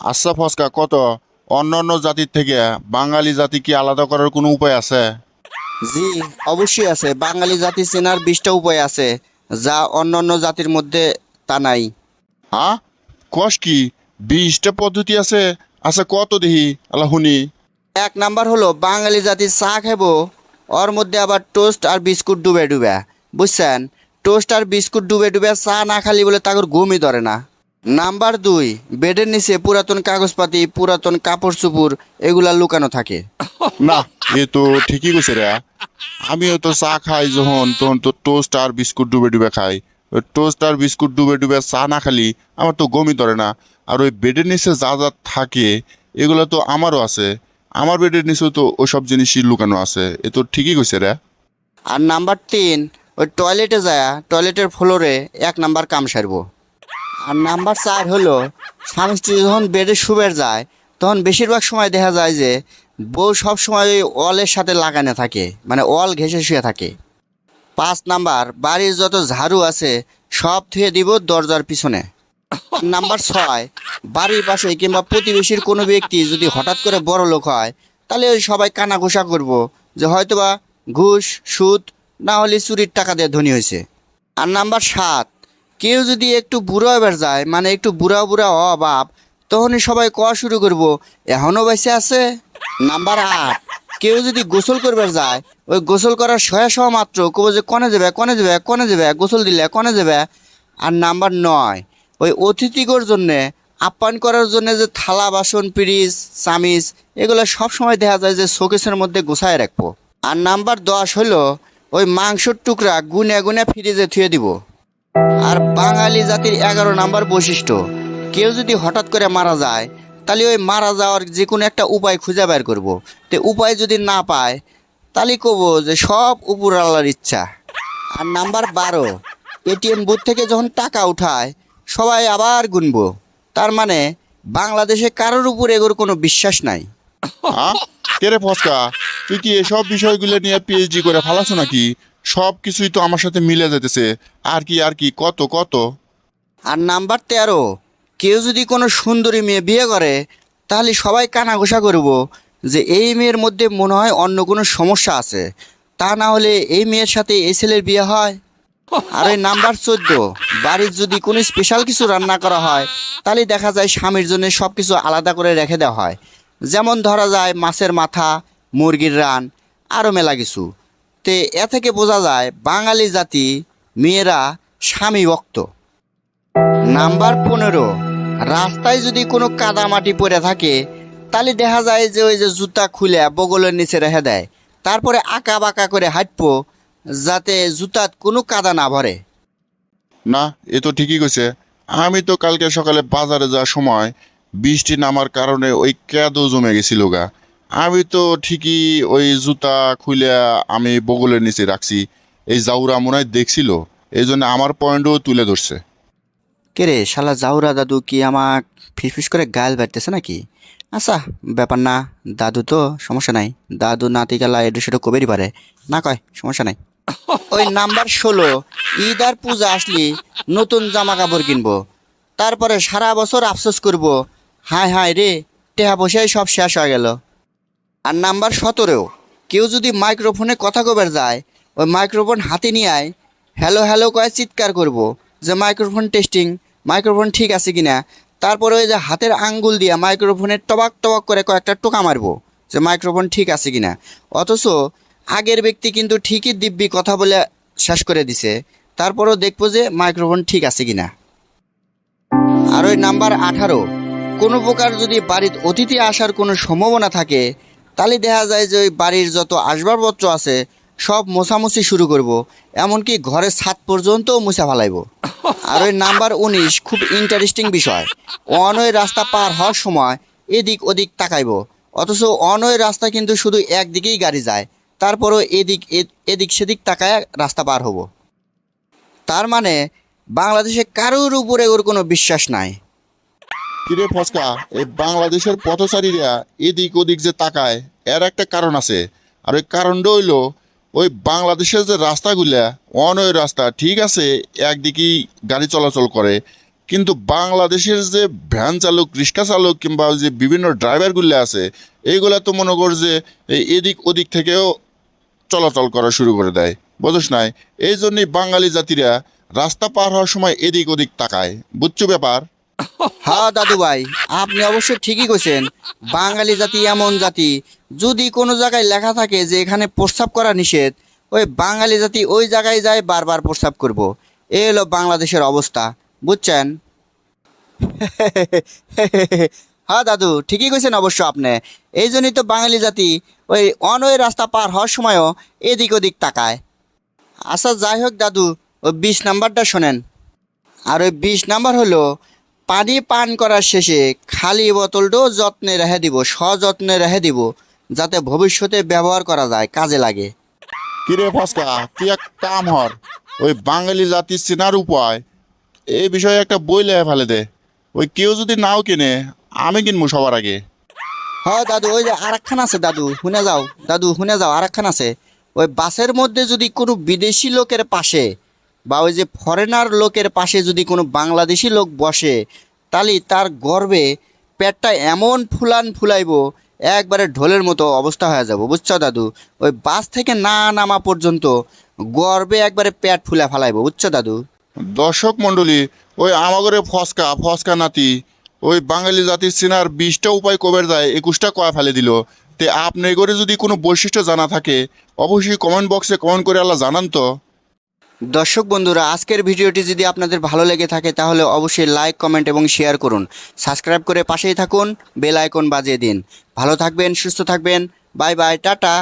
আচ্ছা ফসকা কত? অন্য অন্য জাতির থেকে বাঙালি জাতি কি আলাদা করার কোনো উপায় আছে? জি অবশ্যই আছে। বাঙালি জাতি চেনার বিশটা উপায় আছে যা অন্য অন্য জাতির মধ্যে তা নাই। হ্যাঁ কষ কি? বিশটা পদ্ধতি আছে? আচ্ছা কত দেখি আল্লাহ শুনি। এক নাম্বার হলো বাঙালি জাতি চা খাব ওর মধ্যে আবার টোস্ট আর বিস্কুট ডুবে ডুবে। বুঝছেন? টোস্ট আর বিস্কুট ডুবে ডুবে চা না খালি বলে তাগর ঘুমই ধরে না। নাম্বার দুই বেডের নিচে পুরাতন কাগজপাতি পুরাতন কাপড় চুপুর এগুলা লুকানো থাকে। না এ তো ঠিকই কইছে রে। আমিও তো চা খাই যখন তখন তো টোস্ট আর বিস্কুট ডুবে ডুবে খাই। ওই টোস্ট আর বিস্কুট ডুবে ডুবে চা না খালি আমার তো গমি ধরে না। আর ওই বেডের নিচে যা যা থাকে এগুলো তো আমারও আছে। আমার বেডের নিচেও তো ওসব জিনিসই লুকানো আছে। এ তো ঠিকই কইছে রে। আর নাম্বার তিন ওই টয়লেটে যায় টয়লেটের ফ্লোরে এক নাম্বার কাম সারবো। আর নাম্বার চার হলো স্বামী স্ত্রী যখন বেডে শুবের যায়, তখন বেশিরভাগ সময় দেখা যায় যে, বউ সব সময় ওই ওয়ালের সাথে লাগানো থাকে মানে ওয়াল ঘেঁষে শুয়ে থাকে। পাঁচ নাম্বার, বাড়ির যত ঝাড়ু আছে, সব ধুয়ে দিব দরজার পিছনে। নাম্বার ছয়, বাড়ির পাশে কিংবা প্রতিবেশীর কোনো ব্যক্তি যদি হঠাৎ করে বড় লোক হয়, তাহলে ওই সবাই কানা ঘোষা করব, যে হয়তোবা ঘুষ, সুদ, না হলে চুরির টাকা দিয়ে ধনী হয়েছে। আর নাম্বার সাত কেউ যদি একটু বুড়ো এবার যায় মানে একটু বুড়া বুড়া অভাব তখনই সবাই কওয়া শুরু করব এখনও বেঁচে আছে? নাম্বার আট। কেউ যদি গোসল করবার যায় ওই গোসল করার শয়ে শোয়া মাত্র কব যে কনে যাবে কনে যাবে কনে যাবে গোসল দিলে কনে যাবে। আর নাম্বার নয় ওই অতিথিগর জন্যে আপ্যায়ন করার জন্য যে থালা বাসন পিরিচ চামিচ এগুলো সব সময় দেখা যায় যে শোকেসের মধ্যে গোছায় রাখব। আর নাম্বার দশ হলো ওই মাংসর টুকরা গুনে গুনে ফ্রিজে থুয়ে দিব। আর বাঙালি জাতির এগারো নাম্বার বৈশিষ্ট্য। কেউ যদি হঠাৎ করে মারা যায়, তাহলে ওই মারা যাওয়ার যে কোনো একটা উপায় খুঁজে বের করব। তো উপায় যদি না পায়, তাহলে কব যে সব উপর আল্লাহর ইচ্ছা। আর নাম্বার বারো এটিএম বুথ থেকে যখন টাকা উঠায়, সবাই আবার গুনবো। তার মানে বাংলাদেশে কারোর উপর এগোর কোনো বিশ্বাস নাই। তুই কি এসব বিষয়গুলো নিয়ে পিএইচডি করে ফালাছো নাকি? সব কিছুই তো আমার সাথে মিলে যেতেছে। আর কি আর কি, কত কত? আর নাম্বার তেরো, কেউ যদি কোনো সুন্দরী মেয়ে বিয়ে করে, তাহলে সবাই কানাঘোষা করব যে এই মেয়ের মধ্যে মনে হয় অন্য কোনো সমস্যা আছে। তা না হলে এই মেয়ের সাথে এই ছেলের বিয়ে হয়? আর ওই নাম্বার চোদ্দ, বাড়ির যদি কোনো স্পেশাল কিছু রান্না করা হয়, তাহলে দেখা যায় স্বামীর জন্য সব কিছু আলাদা করে রেখে দেওয়া হয়। যেমন ধরা যায় মাছের মাথা, মুরগির রান আরও মেলা কিছু। তে এ থেকে বোঝা যায় বাঙালি জাতি, মেয়েরা স্বামী ভক্ত নাম্বার পনেরো, রাস্তায় যদি কোনো কাদামাটি পড়ে থাকে, তাহলে দেখা যায় যে ওই যে জুতা খুলে বগলের নিচে রেখে দেয়। তারপরে আঁকা বাঁকা করে হাঁটবো, যাতে জুতাত কোনো কাদা না ভরে। না, এ তো ঠিকই কইছে। আমি তো কালকে সকালে বাজারে যাওয়ার সময় বৃষ্টি নামার কারণে ওই ক্যাদও জমে গেছিল গা। আমি তো ঠিকই ওই জুতা খুলে আমি বগলের নিচে রাখছি। এই জাউরা মনে হয় দেখছিল এই জন্য আমার পয়েন্টও তুলে ধরছে। কে রে, শালা জাউরা দাদু কি আমাক ফিসফিস করে গাল বেড়তেছে নাকি? আচ্ছা ব্যাপার না, দাদু তো সমস্যা নাই। দাদু নাতি গেলা এটা সেটা কবেরই পারে। না কয়, সমস্যা নাই। ওই নাম্বার ষোলো, ঈদ আর পূজা আসলি, নতুন জামা কাপড় কিনবো। তারপরে সারা বছর আফসোস করব। হায় হায় রে, টেহা বসেই সব শেষ হয়ে গেল। আর নাম্বার সতেরো। কেউ যদি মাইক্রোফোনে কথা কবার যায়, ওই মাইক্রোফোন হাতে নিয়ে আয়। হ্যালো হ্যালো কয়ে চিৎকার করব যে মাইক্রোফোন টেস্টিং, মাইক্রোফোন ঠিক আছে কিনা? তারপরে ওই যে হাতের আঙ্গুল দিয়ে মাইক্রোফোনের টবাক টবাক করে কয়েকটা টোকা মারবো যে মাইক্রোফোন ঠিক আছে কিনা। অথচ আগের ব্যক্তি কিন্তু ঠিকই দিব্যি কথা বলে শেষ করে দিছে। তারপরও দেখব যে মাইক্রোফোন ঠিক আছে কিনা। আর ওই নাম্বার আঠারো। কোনো প্রকার যদি বাড়ির অতিথি আসার কোনো সম্ভাবনা থাকে তাহলে দেখা যায় যে ওই বাড়ির যত আসবাবপত্র আছে, সব মোছামুছি শুরু করব। এমনকি ঘরের ছাদ পর্যন্তও মুছা ফেলাইব। আর ওই নাম্বার উনিশ খুব ইন্টারেস্টিং বিষয়। অনয় রাস্তা পার হওয়ার সময় এদিক ওদিক তাকাইব। অথচ অনয় রাস্তা কিন্তু শুধু একদিকেই গাড়ি যায়। তারপরও এদিক এদিক সেদিক তাকায় রাস্তা পার হব। তার মানে বাংলাদেশে কারোর উপরে ওর কোনো বিশ্বাস নাই। কিরে ফসকা? এই বাংলাদেশের পথচারীরা এদিক ওদিক যে তাকায়, এর একটা কারণ আছে। আর ওই কারণটা হইল, ওই বাংলাদেশের যে রাস্তাগুলা অনয় রাস্তা, ঠিক আছে, একদিকেই গাড়ি চলাচল করে, কিন্তু বাংলাদেশের যে ভ্যান চালক, রিক্সা চালক কিংবা যে বিভিন্ন ড্রাইভারগুলো আছে, এইগুলা তো মনে কর যে এদিক ওদিক থেকেও চলাচল করা শুরু করে দেয়। বুঝছ নাই? এই জন্যই বাঙালি জাতিরা রাস্তা পার হওয়ার সময় এদিক ওদিক তাকায়। বুঝছ ব্যাপার? হ্যাঁ দাদু ভাই, আপনি অবশ্যই ঠিকই কইছেন। বাঙালি জাতি এমন জাতি, যদি কোনো জায়গায় লেখা থাকে যে এখানে প্রস্রাব করা নিষেধ, ওই বাঙালি জাতি ওই জায়গায় যায় বারবার প্রস্রাব করব। এই হলো বাংলাদেশের অবস্থা, বুঝছেন? হ্যাঁ দাদু, ঠিকই কইছেন অবশ্য আপনি। এই জন্যই তো বাঙালি জাতি ওই অনওয়ে রাস্তা পার হওয়ার সময়ও এদিক ওদিক তাকায়। আচ্ছা যাই হোক, দাদু, ওই বিশ নাম্বারটা শোনেন। আর ওই বিশ নাম্বার হলো পানি পান করার শেষে খালি বোতলটাও যত্নে রেখে দিব সযত্নে রেখে দিব যাতে ভবিষ্যতে ব্যবহার করা যায় কাজে লাগে। কিরে ফসকা তুই এক কাম হর ওই বাঙালি জাতি চেনার উপায় এই বিষয়ে একটা বই লেখা ফেলে দে। ওই কেউ যদি নাও কিনে আমি কিনবো সবার আগে। হ্যাঁ দাদু ওই যে আরেকখান আছে দাদু শুনে যাও। দাদু শুনে যাও আরেকখান আছে। ওই বাসের মধ্যে যদি কোনো বিদেশি লোকের পাশে বা ওই যে ফরেনার লোকের পাশে যদি কোনো বাংলাদেশি লোক বসে, তাহলে তার গর্বে পেটটা এমন ফুলান ফুলাইবো, একবারে ঢোলের মতো অবস্থা হয়ে যাব। বুঝছ দাদু? ওই বাস থেকে না নামা পর্যন্ত গর্বে একবারে পেট ফুলে ফালাইবো। বুঝছ দাদু? দর্শক মণ্ডলী, ওই আমাগরে ফসকা ফসকা নাতি, ওই বাঙালি জাতির চেনার বিশটা উপায় কবের যায় একুশটা কয়া ফেলে দিল। তে আপনি করে যদি কোনো বৈশিষ্ট্য জানা থাকে, অবশ্যই কমেন্ট বক্সে কমেন্ট করে আল্লাহ জানান তো। দর্শক বন্ধুরা, আজকের ভিডিওটি যদি আপনাদের ভালো লেগে থাকে, তাহলে অবশ্যই লাইক, কমেন্ট এবং শেয়ার করুন। সাবস্ক্রাইব করে পাশেই থাকুন, বেল আইকন বাজিয়ে দিন। ভালো থাকবেন, সুস্থ থাকবেন। Bye bye, tata.